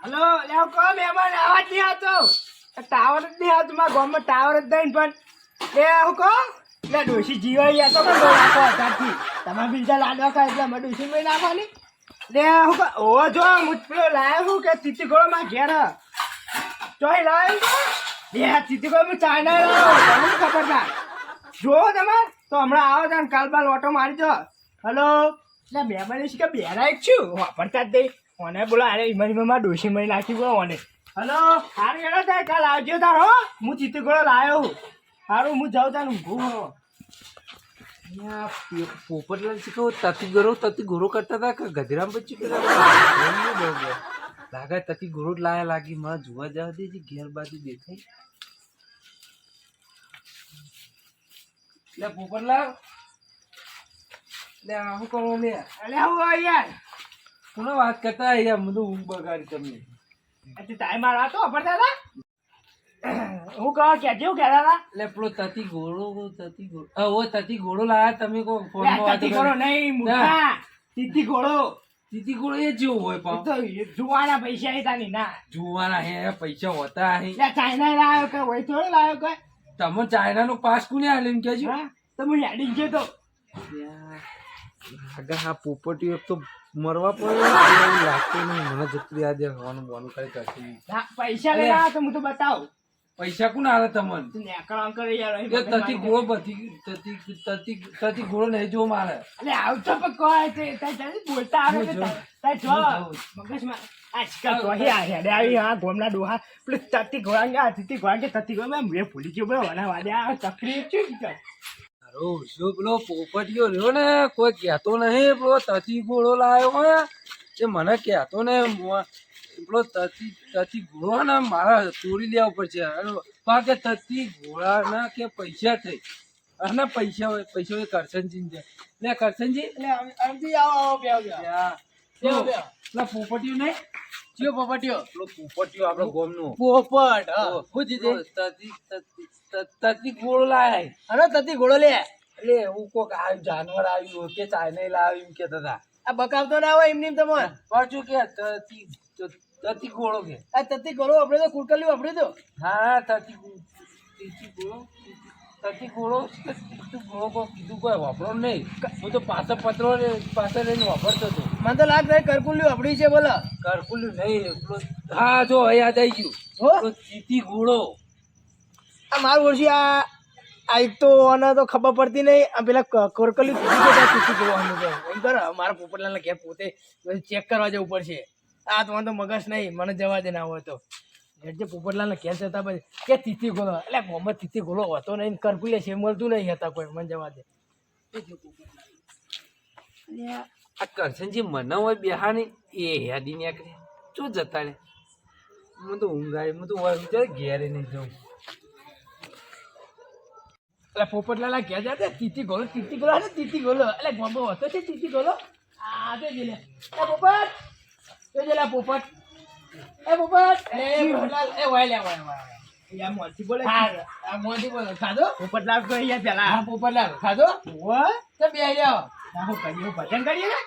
Hello લેવ કો મહેમાન જ નહીં આવતો. ટાવર જ નહીં આવતો, મારા ગામમાં ટાવર જ નહીં પણ એ હું કહો એટલે ડોશી જીવાઈ ગયા તો પણ નાખો અત્યારથી તમે બીજા લાડવા ખાય એટલે અમે ડોશી મેં નાખવાની લે, હું કહો, ઓ, જો, હું પેલો લાયો હું કે તીતી ગોળો માં ઘેર. ચોય લાયો લે તીતી ગોળો હું ચાઇના લાયો ખબર ના? જો તમે, તો હમણાં આવો તમે કાલ બાલ ઓટો મારી દો. હલો? એટલે મહેમાન કે બેરાય છું? વાપરતા જ નહીં. મને બોલો અરે ઈમાની માં ડોશી મળી નાખી બોલો મને હલો? હારું એનો થાય કાલ આવજો તાર હો. હું ચીતી ગોળો લાયો હું. હારું હું જાઉં તાર ઊંઘું હો. પોપટલાલ કહું તતી ગોરો તતી ગોરો કરતા હતા કે ગધરામ બચ્ચી કરતા લાગે તતી ગોરો લાયા લાગી. મા જોવા જવા દે છે ઘેર બાજુ દેખાય. લે પોપટલાલ લે આ શું કરો લે? અલે હું યાર. કોનો વાત કરતા યાર? મને ઊંઘ બગાડી તમને આજે ટાઈમ આ રાતો હતા? હું કહો કે જેવું કહેતા હતા? લે પેલો તતી ઘોડો તતી ઘોડો. ઓ તતી ઘોડો લાયા તમે કો ફોનમાં વાતો તીતી કરી. નહીં મૂર્ખા. તીતી ઘોડો. તીતી ઘોડો એ જેવો હોય એ પાવ તો જુવાના પૈસા હતા ની ના. જુવાના હે પૈસા હોતા હે. લે ચાઇના લાવ્યો કે વહી થોડો લાયો કે? તમે ચાઇના નો પાસ કોને એમ કેજો તમે હેડિંગ છે તો. લાગે હા પોપટી એક તો મરવા પડે એવું લાગતું નહીં. મને જેટલી આજે હોવાનું બોનું કરી કરતી પૈસા આવ્યો તો હું તો બતાવું. પૈસા કોણ આવે તમને? તું અંકલ યાર એ તતી ગોળો બધી તતી તતી તતી ગોળો નહીં જો મારે. અલે આવતો પણ કોઈ તે તાર જલ્દી બોલતા આવે હું કે જો. મગજમાં. આજકાલ તો અહીં આ હેડે આવી હા ગોમના ડોહા. પેલું તતી કે તીતી કે તતી ઘોડા મેં ભૂલી ગયો બરો વના વાડે આ તકલીફ છે અરે શું પેલો પોપટીયો રહ્યો ને કોઈ કહેતો નહીં પેલો તતી ગોળો લાવ્યો હોય એ મને કહેતો ને પેલો તતી તતી ગોળો ને મારા ચોરી લેવા ઉપર છે. પા કે તતી ગોળાના કે પૈસા થઈ. અને પૈસા હોય પૈસા હોય કરશનજી ને લે કરશનજી. એટલે આવો આવો બે બે. જો, બેહો. પેલા પોપટીયો નહીં? પોપટીઓ પેલો પોપટીયો આપણો ગોમનો. પોપટ હું. જીતે તતી તતી ગોળો લાય. અરે તતી ઘોડો લે. એટલે એવું કોક આ જાનવર આવ્યું કે ચાઇના લાવ્યું એમ કેતા હતા. આ બકાવતો ના હોય એમની તમને? પાછું કે તતી તતી ગોળો કે. આ તતી ગોળો આપણે તો કુડકલ્યું આપણે તો. હા તતી તતી ગોળો. તતી ગોળો ગોળો કીધું કોઈ વાપરો નહીં. હું તો પાસે પત્રો પાસે પાછા લઈને વાપરતો હતો. મને તો લાગ રહી કરકુલ્યું આપડી છે બોલો. કરકુલ્યું નહીં હા જો યાદ આવી ગયું. હો? ચીતી ગોળો. આ મારું વર્ષી આ આ એક તો આને તો ખબર પડતી નહીં. આ પેલા કરકલી કરકલ્યું જતા કે જવાનું છે એમ કરો મારા પોપટલાલને ઘેર પોતે ચેક કરવા જવું પડશે. આ તો વાંધો મગજ નહીં મને જવા દે ના હોય તો. જે પોપટલાલને ઘેર જતા પછી કે તિથિ ગોલો? એટલે મોહમ્મદ તિથિ ગોલો હતો નહીં કરકુલે છે મળતું નહીં હતા કોઈ મને જવા દે. આ કરશનજી મને હોય બેહાની એ યાદી નીકળે. શું જતા રે હું તો ઊંઘાય હું તો હોય વિચાર ઘેરે નહીં જવું એટલે પોપટલાલ ઘેર જતા તીથી ગોલો તીથી ગોલો ને તીથી ગોલો. એટલે ગોમો હતો છે તીથી ગોલો. આ તે લે એ પોપટ તે જ પોપટ. એ પોપટ એ પોપટલાલ એ વાય લે વાય વાય મોથી બોલે આ મોથી બોલે. ખાધો? પોપટલાલ તો અહીંયા પેલા હા પોપટલાલ ખાધો? ઓ તો બે લ્યો હું કરીએ ભજન કરીએ ને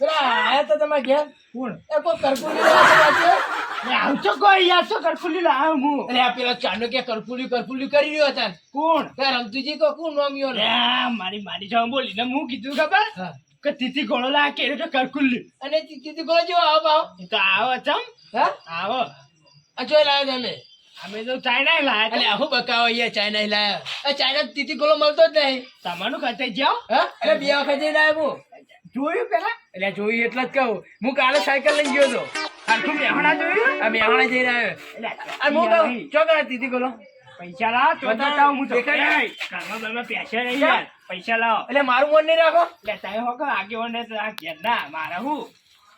પેલા આયા તો તમારે ઘેર? કોણ? એ કોઈ કરકુલી લાવ્યો છે લે કોઈ યાર તો કરકુલી લાવ્યો હું. અરે આ પેલા ચાંદો કે કરફુલી કરકુલી કરી રહ્યો હતા કોણ? રમતુજી કો કોણ નામ્યો રે મારી મારી જાવ બોલી ને હું કીધું ખબર? કે તીતી ગોળો લા કે તો કરકુલી અને તીતી ગોળો જો આવો આવો તો આવો ચમ. હા? આવો. આ જોઈ લાવ્યો તમે અમે. તો ચાઇના લાયા એટલે આહો બકાવો અહીંયા ચાઇના લાયા? આ ચાઇના તીતી ગોળો મળતો જ નહીં. તમારું ખાતે જાઓ. હા? એટલે બે વખત જઈને આવ્યો જોયું પેલા? એટલે જોયું એટલે જ કહું. હું કાલે સાયકલ લઈ ગયો હતો આખું મેહણા જોયું? આ મેહણા જઈને આવ્યો. અને હું કહું ચોકડા તીતી ગોળો. પૈસા લાવો તો હું દેખાય ઘરમાં તમે પૈસા નહીં યાર પૈસા લાવો. એટલે મારું મન નહીં રાખો. એટલે તમે હો કહો આગે ને ઘેર ના મારા હું?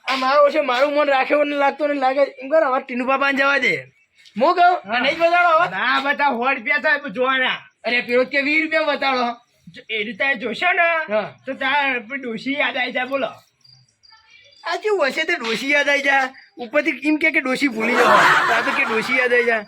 આ મારો છે મારું મન રાખ્યો ને લાગતો ને લાગે એમ કરો હવે ટીનુ બાપા જવા દે. હું. કહું નહીં બતાડો ના બતા સો રૂપિયા થાય જોવાના અરે પેલો કે વીસ રૂપિયા બતાડો. એ રીતે જોશો ને તો તાર ડોશી યાદ આવી જાય બોલો. આ કેવું હશે તો ડોશી યાદ આવી જાય? ઉપરથી એમ કે કે ડોશી ભૂલી જાવ. તો કે ડોશી યાદ આવી જાય.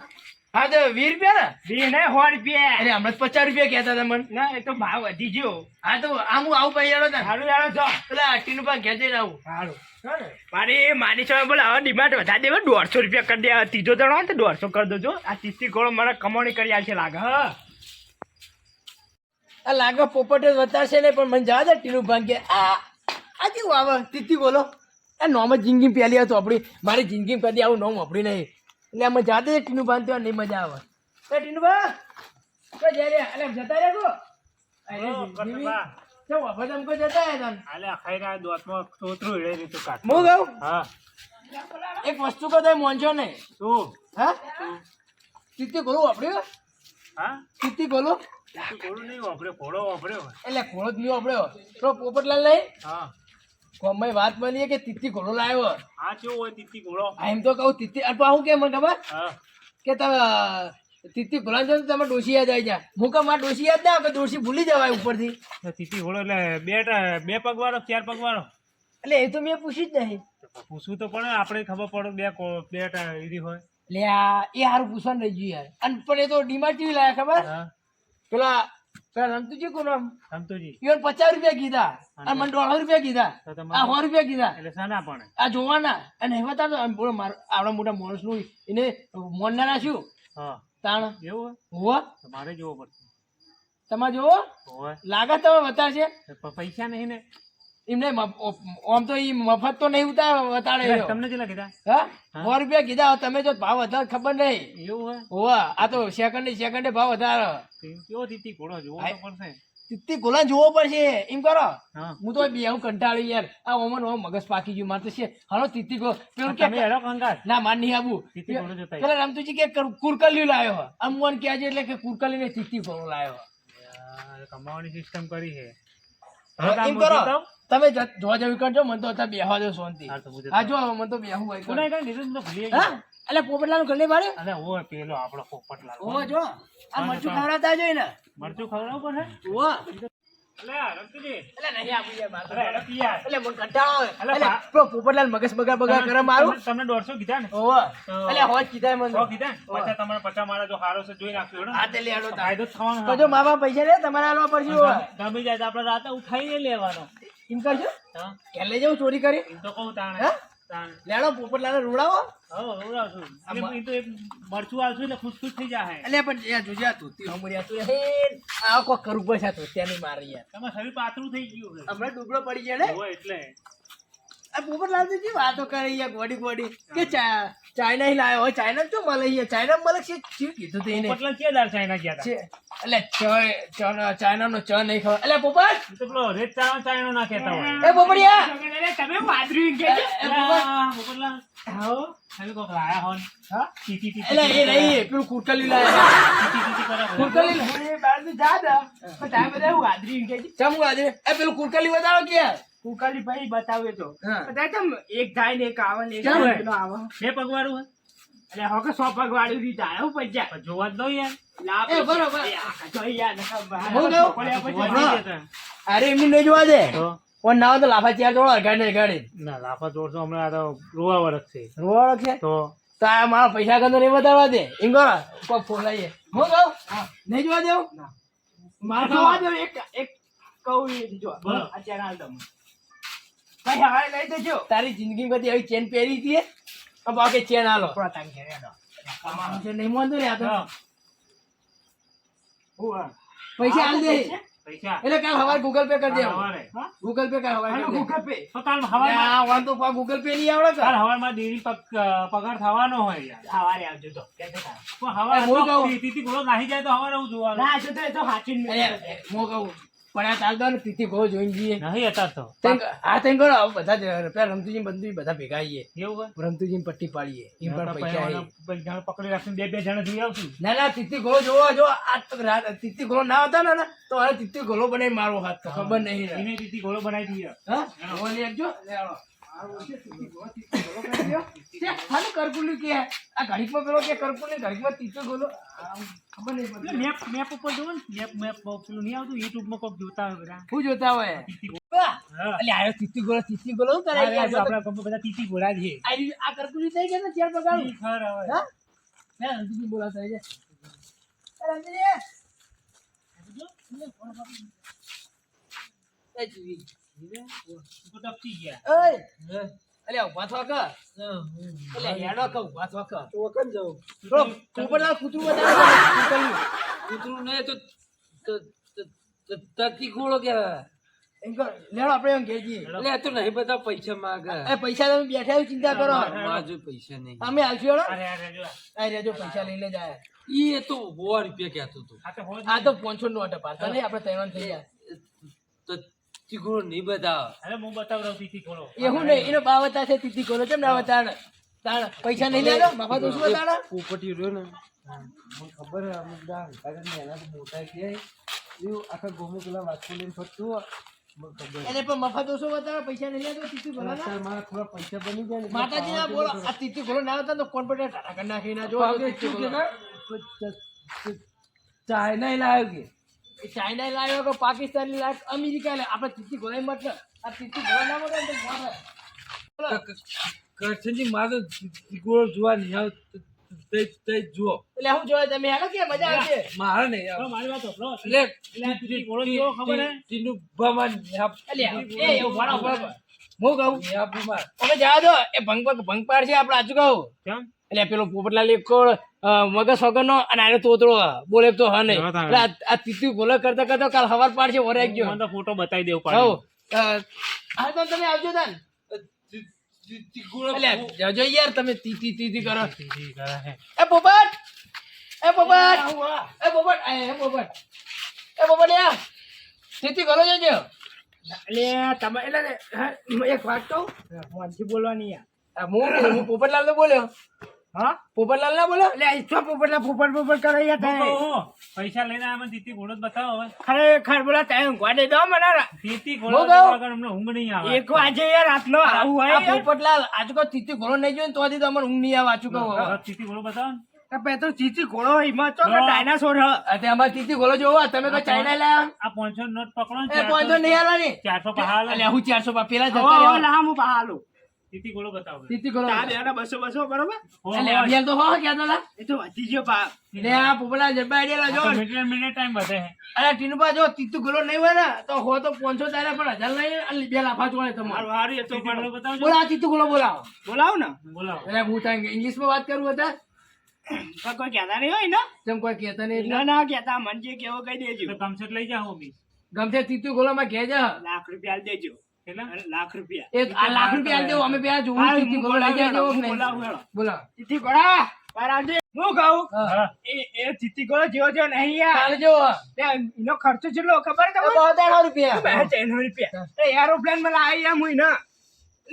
હા તો વીસ રૂપિયા ને? વી ને સો રૂપિયા. અરે હમણાં પચાસ રૂપિયા કહેતા હતા મને. ના એ તો ભાવ વધી ગયો. હા તો આમ હું આવું પૈયાનો તને? સારું યાર છો પેલા ટીનું પા ઘેર જઈને આવું. સારું હા ને? મારી માની સામે બોલા હવે ડિમાન્ડ વધારે દેવો દોઢસો રૂપિયા કરી દે. ત્રીજો દડો ને તો દોઢસો કરી દેજો. આ તીસી ગોળો મારે કમાણી કરી આવશે લાગે હા. આ લાગે પોપટ જ વતારશે ને પણ મને જવા દે ટીનું ભાંગ કે આ આ કેવું આવે? તીતી બોલો આ નોમ જિંદગી પહેલી હતું આપણી મારી જિંદગી કદી આવું નોમ આપણી નહીં. એટલે અમે જાતે ટીનું બાંધતો નહીં મજા આવે. એ ટીનું ભા તો જયારે એટલે જતા રહ્યા કો અરે જિંદગી ચો વફા જતા રહ્યા તને? ખાઈ રહ્યા દોતમાં સોતરું હેડે રીતું કાઢ હું કહું? હા. એક વસ્તુ કહો તમે મોનશો નહીં શું? હા? તીતી ગોળું વાપર્યું? હા? તીતી ગોળું તું નહીં વાપર્યો ઘોડો વાપર્યો. એટલે ઘોડો જ નહીં વાપર્યો. તો પોપટલાલ નહીં? હા. કોમમાં વાત બની કે તિત્તી ઘોડો લાવ્યો. હા કેવું હોય તિત્તી ઘોડો? એમ તો કહું તિત્તી અલ્પા હું કે મને ખબર? કે તમે તિત્તી ઘોડા જો તમે ડોસી યાદ આવી જાય. હું કે મારે ડોસી યાદ ના આવે કે ડોસી ભૂલી જવાય ઉપરથી. તિત્તી ઘોડો એટલે બે બે પગવાળો ચાર પગવાળો? એટલે એ તો મેં પૂછ્યું જ નહીં. પૂછવું તો પણ આપણે ખબર પડે બે બે ટા- હોય. એટલે આ એ સારું પૂછવાનું રહી ગયું યાર. અને પણ એ તો ડીમાર્ટ જેવી લાયા ખબર? પેલા રમતુજી કોણ નામ સમતુજી ઈવન પચાસ રૂપિયા કીધા અને મને દોઢસો રૂપિયા કીધા આ તમારે સો રૂપિયા કીધા. એટલે શાના પણ. આ જોવાના અને એમાં તાર બોલો મારા આવડા મોટા માણસનું એને મોનના શું હા. તાણ. એવું હોવા. તો જોવો પડશે. તમારે જોવો? લાગે તમે બતાવશે પૈસા નહીં ને. એમને આમ તો ઈ મફત તો નહીં ઉતાર વતાડે તમને કેટલા કીધા? હા? સો રૂપિયા કીધા તમે જો ભાવ વધારે ખબર નહીં. એવું હોય? આ તો સેકન્ડે સેકન્ડે ભાવ વધારે. કેવો તીતી ઘોડો જોવો પડશે. તીતી ગોલા જોવો પડશે એમ કરો. હું. તો બે હું કંટાળી યાર. આ ઓમન ઓમ મગજ પાકી ગયું મારે તો છે. હાલો તીતી ગો પેલું કે ના માન નહીં આવું. પેલા રામતુજી કે કર- કુરકલિયું લાવ્યો આમ મન કે આજે એટલે કે કુરકલી ને તીતી ગોળો લાવ્યો કમાવાની સિસ્ટમ કરી છે. એમ કરો. તમે જોવા જેવી કરજો મને તો અત્યારે બેહવા દો શાંતિ. હા, જો મને તો બેહવું હોય કોને કઈ લીધું તો ભૂલી હા? એટલે પોપટલાલ ગલે મારે? અરે ઓ પેલો આપણો પોપટલાલ. ઓ જો આ મરચું ખવડાવતા જોઈ ને. મરચું ખવડાવવું પડે ઓ પોપટલાલ મગજ બગા બગા કરે મારું. તમને- દોઢસો કીધા ને. એટલે હોજ કીધા મને. કીધા ને? પચાસ તમારે પચાસ મારા જો હારો છે જોઈ હેડો હા તે લે ફાયદો થવાનો તો જો મા પૈસા લે તમારે આલવા પડશે. ગમી જાય તો આપણે રાતે ઉઠાઈને લેવાનો. એમ કરજો. હા. કે લઈ જાઉં ચોરી કરી. એમ તો કહું તાણે. લેડો પોપટલાલ રોડાવો. મરચું આવશું એટલે ખુશ ખુશ થઈ જાય એટલે પણ જોજે તું હે આ કોક પડશે આ ધોતિયાની મારી યાર. તમારે શરીર પાતળું થઈ ગયું હમણાં ડુબળો પડી ને? એટલે. આ પોપટલાલ વાતો કરે યાર ગોડી ગોડી. કે ચાઇના હી લાયો. હોય ચાઇના તો મળે યાર ચાઇના મળે છે? શું કીધું તે એને? પોપટલાલ કે દાર ચાઇના ગયા છે. એટલે ચ ચ- ચાઇનાનો ચ નહીં ખબર એટલે પોપટ તો પેલો રેત ચાનો ચાઇનો ના કહેતા હોય. એ પોપડિયા તમે એ પોપટ પોપટલાલ તમે કોક લાયા હોન? હા? ટીટી ટીટી એટલે એ નહીં પેલું કુરકલી લાયા. ટીટી ટીટી કરે કુરકલી લાયા. બહાર તો જા દા. પણ તમે બધા વાદરી કે ચમ વાદરી? એ પેલું કુરકલી વધારો કે કુકાલી ભાઈ બતાવે તો. બધા તમ એક જાય ને એક આવે ને એક આવે? બે પગવાળું એટલે હવે સો પગવાળું રીત આવ્યો પૈસા જોવા જ દઉં યાર. લાભ એ બરોબર. એ આ તો યાર નકર બહાર હું કહું? પડ્યા પછી જોવા નહીં નહીં દેતા. અરે એમની નહીં જોવા દે? પણ ના તો લાફા ચાર જોડો ગાડી ગાડી ના લાફા જોડશો હમણાં આ તો રોવા વરસ છે. રોવાળો છે? તો? તો આ મારા પૈસા ગંદો નહીં બતાવવા દે? એમ કરો કોક ફોલાઈએ હું કહું? નહીં જોવા દેવું? મારે જોવા દો એક એક કહું જો અત્યારે હાલ તમે ભાઈ હવે લઈ દેજો. તારી જિંદગી બધી આવી ચેન પહેરી હતી હવે બાકી ચેન આલો. તારી છે નહીં મોંધો ને આ તો? હા. હું. પૈસા આલ દે. પૈસા? એટલે કાલ હવારે ગૂગલ પે કરી દે હવારે. ગૂગલ પે કાલ હવારે કરી દે. તો કાલ પા ગૂગલ પે નહીં આવડે કાલ પગાર થવાનો હોય યાર. સવારે આવજો તો. પણ હવારે હું કહું. તીતી નાહી જાય તો હવારે હું જોવાનું. ના તો તો સાચી જ કહું પણ આ તાર ને તીથી ગો જોઈને જઈએ. નહીં હતા તો. આ તેમ કરો બધા રૂપિયા રમતુજી બધું બધા ભેગા આવીએ એવું રમતુજી પટ્ટી પાડીએ. એમ પણ પૈસા પકડી રાખીને બે બે જણ જોઈ આવશું. ના ના તીતી ગોળો જોવો જો આ તો રાત ગોળો ના હતા ને તો હવે તીતી ગોળો બનાવી મારો હાથ. તો ખબર નહીં ને. એને તીતી ઘોડો બનાવી દઈએ હા? લે ગોળો, ગોળો કરકુલી કે આ ઘડીકમાં પેલો કે કરકુલી ઘડીકમાં તીતી ગોલો નહીં પડતી મેપ મેપ ઉપર જોવો ને મેપ પેલું નહીં આવતું યુટ્યુબમાં કોક જોતા હોય બધા શું જોતા હોય વાહ! આયો તીતી ગોળો તીતી ગોળો બધા તીતી ઘોડા છે આ કરકુલી થઈ ગયા ને ચાર ઈ ખર હવે. હા રમતુજી બોલાવતા છે ટપકી ગયા. અલ્યા ઊભા થો કે અલ્યા હેડો કે ઊભા થો કે ચોકન જાઉં બરો પોપટલાલ કૂતરું બતાવે. કૂતરું નહીં તો તો- તો- તો તતી એમ કહો, લેડો આપણે એમ. એટલે આ તો નહીં બધા પૈસા માંગે. એ પૈસા તમે બેઠા ચિંતા કરો. મારા પૈસા નહીં. અમે આવશું અરે અરે જો આ રેજો પૈસા લઈને જાય. ઈ એ તો સો રૂપિયા કહેતો હતો આ તો પાંચસો નો અટે નહીં આપણે તૈયાર થઈ જાય તતી ઘોડો નહીં બતાવે. અરે હું બતાવડાવું તીથી થોડો એવું નહીં એનો બા બતા છે તીતી કોલો કેમ ના બતાડ તાણ પૈસા નહીં લેલો બાપા તો શું બતાડો પોપટી રહ્યો ને. મને ખબર હે અમુક દા કારણ કે એના તો મોટા કે. એવું આખા ગોમો પેલા વાંચકો લઈને ફરતું હોય. મને ખબર એને પણ મફત ઓછો બતાવે? પૈસા નહીં લેતો તીતી ભલા ના? મારા થોડા પૈસા બની ગયા માતાજી ના બોલો આ તીતી કોલો ના હતા તો કોણ પડે ટાટા કરી નાખી ના જો ચાઇના લાવ્યો કે? ચાઇના લાવ્યો કે પાકિસ્તાન લાવ્યો કે અમેરિકા લાવ્યો આપણે તીતી ગોળાઈ મતલબ આ તીતી કોલો ના મળે તો કરશનજી મારે ગોળ જોવા નહીં આવ. તે તે જુઓ. એટલે હું જોયે તમે હેડો કે મજા આવશે? મારે નહીં મારી વાત સાંભળો. એટલે એટલે આ તીથી ઘોડો કેવો ખબર હે? ટીનું ભમાન અલ્યા, એ એવું વાળો હું કહું? તમે જવા દો. એ ભંગ ભંગ પાડ છે આપણે આજુ કહું કેમ? એટલે પેલો પોપટલાલ એક કોળ, મગજ વગર નો અને આને તોતરો બોલે તો હા નહીં. એટલે આ- તીતું બોલે કરતા કરતા કાલ હવાર પાડશે ઓરે ગયો. મને ફોટો બતાવી દેવું પડે. હા તો તમે આવજો તાન. જજો યાર તમે તીતી તીતી કરો. એ પોપટ! એ પોપટ! એ પોપટ! એ એ પોપટ. એ પોપટ યાર તીતી કરો જજો. એટલે તમે એટલે એક વાત કહું? ફોનથી બોલવાની યાર. આ હું હું પોપટલાલ તો બોલ્યો. હા? પોપટલાલ ના બોલો? એટલે ઈચ્છો પોપટલા પોપટ પોપટ કરે યાર હું પૈસા લઈને આમાં દીતી ઘોડો બતાવો હવે. ખરેખર બોલા ટાઈમ ગોડે દો મને દીતી ઘોડો વગર અમને ઊંઘ નહીં આવે. એક વાજે યાર આટલો આવું હોય પોપટલાલ આજુ કો દીતી ઘોડો નહીં જોઈને તો તમને ઊંઘ નહીં આવે આચું કહો દીતી ઘોડો બતાવો ને. પેતો તીતી ઘોડો એમાં તો કે ડાયનાસોર હ. અતે અમાર તીતી ઘોડો જોવો તમે કોઈ ચાઇના લાયા આ પાંચસો નોટ પકડો ને એ પોઈન્ટ નહીં આલાની ચારસો પહાડ. લે હું 400 પા પેલા જતો રહ્યા. લા હું પહાલો તીથી ઘોડો બતાવો તીતી ઘોડો બસો બસો બરોબર? એટલે હો. તો હો ક્યાં તો એ તો વધી ગયો પા. લે આ પોપલા જબ્બા આઈડિયા આ તો લાજો મિનિટે મિનિટે ટાઈમ વધે હે. અરે ટીનુબા જો તીતું ઘોડો નહીં હોય ને તો હો તો 500 તારે પણ હજાર લઈ અને બે લાફા જોડે તમારો. હારું એ તો તીથી ઘોડો બોલા તીતું ઘોડો બોલાવો. બોલાવ ને. બોલાવો. એટલે હું ત્યાં ઇંગ્લિશમાં વાત કરું હતા કોઈ કહેતા નહીં હોય ને? જેમ કોઈ કહેતા નહીં ના ના કહેતા મન જે કેવો કહી દેજો. તો કમસેટ લઈ જાઓ બી. ગમતે તીતું ઘોડામાં કેજો જા. લાખ રૂપિયા દેજો. લાખ રૂપિયા. એ આ લાખ રૂપિયા આલી દેવો અમે બે હારું, હું જાય બોલાવું નહીં બોલા. ચીઠી ઘોડા બહાર આવજે. હું કહું? એ એ ચીઠી ઘોડો જેવો જેવો નહીં યાર. જો. એનો ખર્ચો કેટલો ખબર તમને? બહુ રૂપિયા. બે રૂપિયા. એ એરોપ્લેનમાં લાવી યાર હું ને.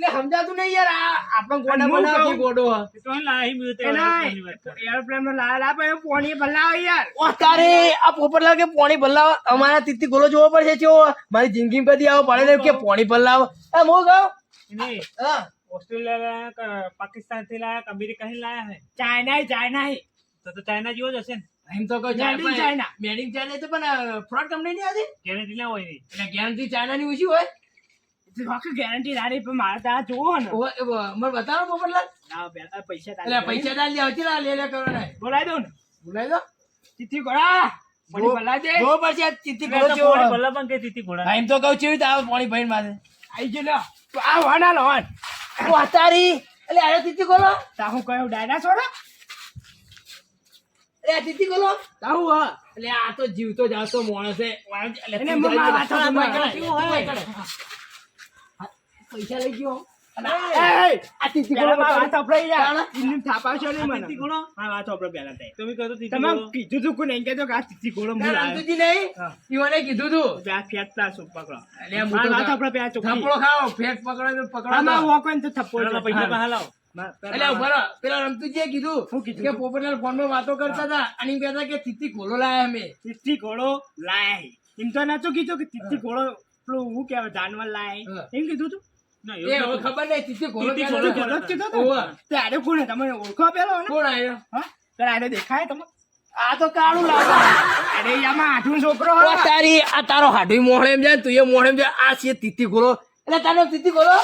એટલે સમજાતું નહીં યાર આ આપણો ગોડા બનાવતી ગોડો હ. તો લાહી લાવી મેં તો એના એરોપ્લેનની વાત એરોપ્લેનમાં લાવેલા પણ પોણી ભલાવ યાર. ઓ તારે આ પોપર લાગે પોણી ભલાવ? અમારા તીતી ગોલો જોવો પડશે ચેવો મારી જિંદગી કદી આવો પડે ને કે પોણી ભલાવ. એ મો ગાવ ને ઓસ્ટ્રેલિયા પાકિસ્તાનથી લાયા કે અમેરિકા થી લાયા હે? ચાઇના ચાઇના તો તો ચાઇના જેવો જ હશે ને. એમ તો કોઈ ચાઇના. મેડિંગ ચાઇના તો પણ ફ્રોડ કંપની નહીં હતી? ગેરંટી ના હોય એટલે ગેરંટી ચાઇના ની ઓછી હોય? બાકી ગેરંટી ના રહી પણ મારે તો જોવો ને ઓવે, એ વ- મને બતાવો પોપટલાલ ના પહેલા પૈસા એટલે પૈસા ડાલ લે હતી લે લે કરો ને બોલાવી દઉં ને બોલાવી દો ચીઠી ઘોડા પોણી જો- ભલા દે જોવો પડશે આ તીતી મેં ગોલો તો ચેવો પોણી હોય. ભલા પણ કે તીથી ઘોડા હા, એમ તો કહું ચેવી રીતે આવે પોણી ભાઈ માથે આઈ ગયો લ્યો. તો આ વાના લો વાન ઓ તારી એટલે આયો તીતી ગોલો તા હું કયો ડાયનાસોર હે? એટલે આ તીતી ગોલો તા હું હા એટલે આ તો જીવતો જાવતો માણસ પૈસા લઈ ગયો. પેલા કીધું કે. રમતુજી કીધું મા-? કે પોપટલાલ ફોનમાં વાતો કરતા હતા અને એમ કહેતા કે તિથિ ઘોડો લાયા અમે. તિથિ ઘોડો લાયા એમ તો નતું કીધું કે તિથિ ઘોડો પેલું હું કેવાય જાનવર લાય એમ કીધું તું? ખબર નહીં તીતી. ત્યારે કોને તમને ઓળખો પેલો કોણ આવ્યો હા? ત્યારે દેખાય તમે આ તો કાળું લાગે. અરે આમાં આઠું છોકરો તારી આ તારો હાડુઈ મોહળે એમ જાય તું એ મોહળે જાય. આ છે તીતી ગોળો એટલે તારો તીતી ગોળો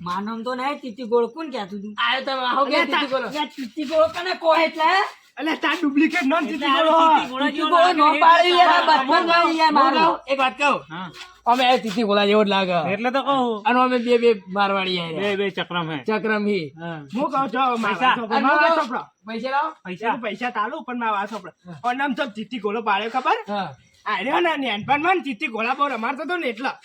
માનમ તો નહીં તીતી ગોળ કોણ કહેતું તું? આયો તમે આહો કે તીતી ગોળો તીતી ગોળ કને કહે એટલે એટલે તાર ડુપ્લિકેટ નોન જીતી ગયો ગોળા જેવો નો પાડી યાર. બચપનમાં યાર હું એક વાત કહું? હા. અમે આ તીતી ગોળા જેવો જ લાગે. એટલે તો કહું. અને અમે બે બે મારવાડી આયા. બે બે ચક્રમ હે. ચક્રમ હી. હું. કહું છો પૈસા. મારા પૈસા લાવ. પૈસા. પૈસા તાલુ પણ મારા ચોપડો અને આમ તો જીતી ગોળો પાડ્યો ખબર? હા. આર્યો ને નાનપણમાં માં જીતી ગોળા બહુ રમાડતો તો ને એટલા.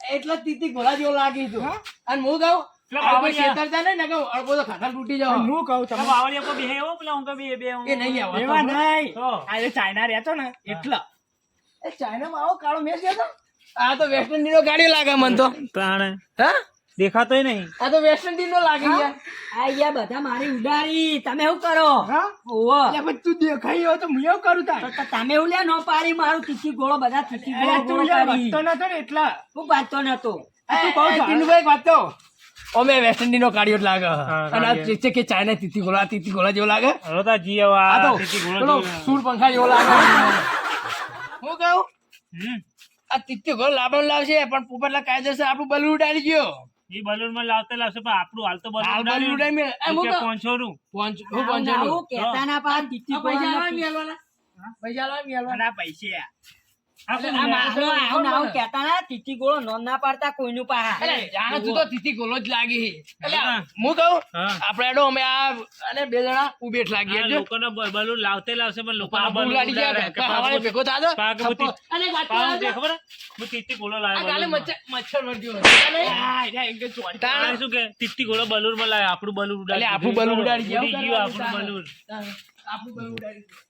એટલા તીતી ગોળા જેવો લાગી તું હા? અને હું કહું એવો એવા ચાઇના રહેતો ને એટલે. એ ચાઇનામાં આવો કાળો મેચ ગયો તો. આ તો વેસ્ટ ઇન્ડિઝ નો ગાડી લાગે મન તો. તાણે હા? દેખાતોય નહીં. આ તો વેસ્ટ ઇન્ડિઝ નો લાગે યાર. આ યા બધા મારી ઉડાડી. તમે શું કરો? હા? ઓવો એટલે તું દેખાઈ હો તો હું એવું કરું તા તમે એવું લ્યા નો પાડી મારું તીખી ગોળો બધા તીખી ગોળો તું ગોળો વાતો નતો ને એટલા. હું વાતો નતો. તું બહુ. ટીનુભાઈ વાત અમે વેસ્ટ ઇન્ડિઝ નો ગાડીઓ લાગે અને આ ગાડીઓ. કે ચાઇના તીતી ગોળા તીતી ગોળા જેવો લાગે. રોતા જી આ તીતી ગોળો જેવો. સૂર પંખા જેવો લાગે. હું કહું? આ તીતી ગોળ લાબણ લાવશે પણ પોપટલા કાયદેસર આપણું બલૂન ઉડાડી ગયો એ બલૂનમાં લાવતા લાવશે પણ આપણું હાલ તો બલૂન બલૂન ઉડાડી મેં. એ હું કે પોંચ હું આવું પોંચ ને ના પાડ. તીતી આ પૈસા લાવ મેલવાના પૈસા લાવ મેલવાના પૈસે. આ એટલે કોનું આ લે? માણસો- આવું આવું ને આવું કહેતા ના તીખી ગોળો નો ના પાડતા કોઈનું પાહા. અરે તો તીતી ગોલો જ લાગી હું. કહું આપણે અમે અને બે જણા ઉભેઠ લાગીએ આ જો. લોકોનો બ- બલૂન લાવતે લાવશે પણ લોકોનો પાપુ બલૂન ઉલાડી કે હવારે ભેગો થાતો પાક બધી- થપ્પો. અને એક વાત પાવ કહું દે. છું, ખબર હે? હું તીતી ગોળો આ લાવ્યો કાલે બલૂનમાં. મચ્છર મચ્છર વર્ગ્યો હતો. ખબર નહીં? હા એટલે એમ કે ચોરી તાણ. આ શું કે? તીતી ગોળો બલૂનમાં લાવ્યો આપણું એટલે ઉડાડી આપણું બલુર ઉડાડી ગયા. ઉડી ગયું આપણું બલૂન તાણ. આપણું બલૂન ઉડાડી ગયું.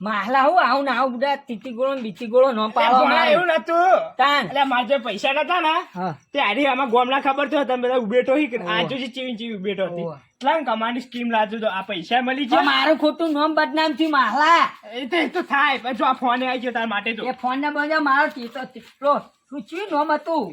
માહલા હું આવું ના આવું બધા તીતી ગોળો બીતી ગોળો ન પાડો એવું નતું. તાન. એટલે મારા જે પૈસા નતા ને તે આરી આમાં ગોમના ખબર થયો તમે બધા ઉભેટો હી આજુ જે ચીવી ચીવી ઉભેટો હતી. એટલે કમાની સ્કીમ લાજો તો આ પૈસા મળી જાય મારું ખોટું નામ બદનામ થયું માહલા. એ તો એ તો થાય જો આ ફોન આવી ગયો તાર માટે તો. એ ફોન ને બધા મારો તીતો તીકલો શું ચીવી નામ હતું?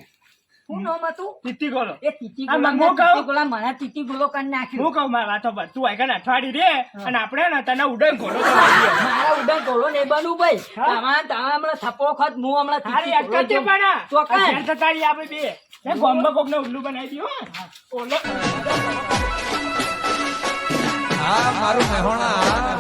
શું નામ હતું? તીતી ગોળો એ તીતી આ ગોળો મમ્મો ને કહું? તીતી ગોળા મને તીતી ગોળો કરી હું કહું મારા વાતો પર તું આગળ અઠવાડી રે અને આપણે ને તને ઉડન ઘોડો મારા ઉડન ગોળો નહીં બનવું ભાઈ. હા? તમે હમણાં થપ્પો ખત હું હમણાં તીતી ગોળો અટકત પણ. ચોક્કસ. અત્યારે તારી આપણે બે. એ ગોમ્બો કોકને ઉલ્લુ બનાવી દયો ઓલો. હા મારું મહેણા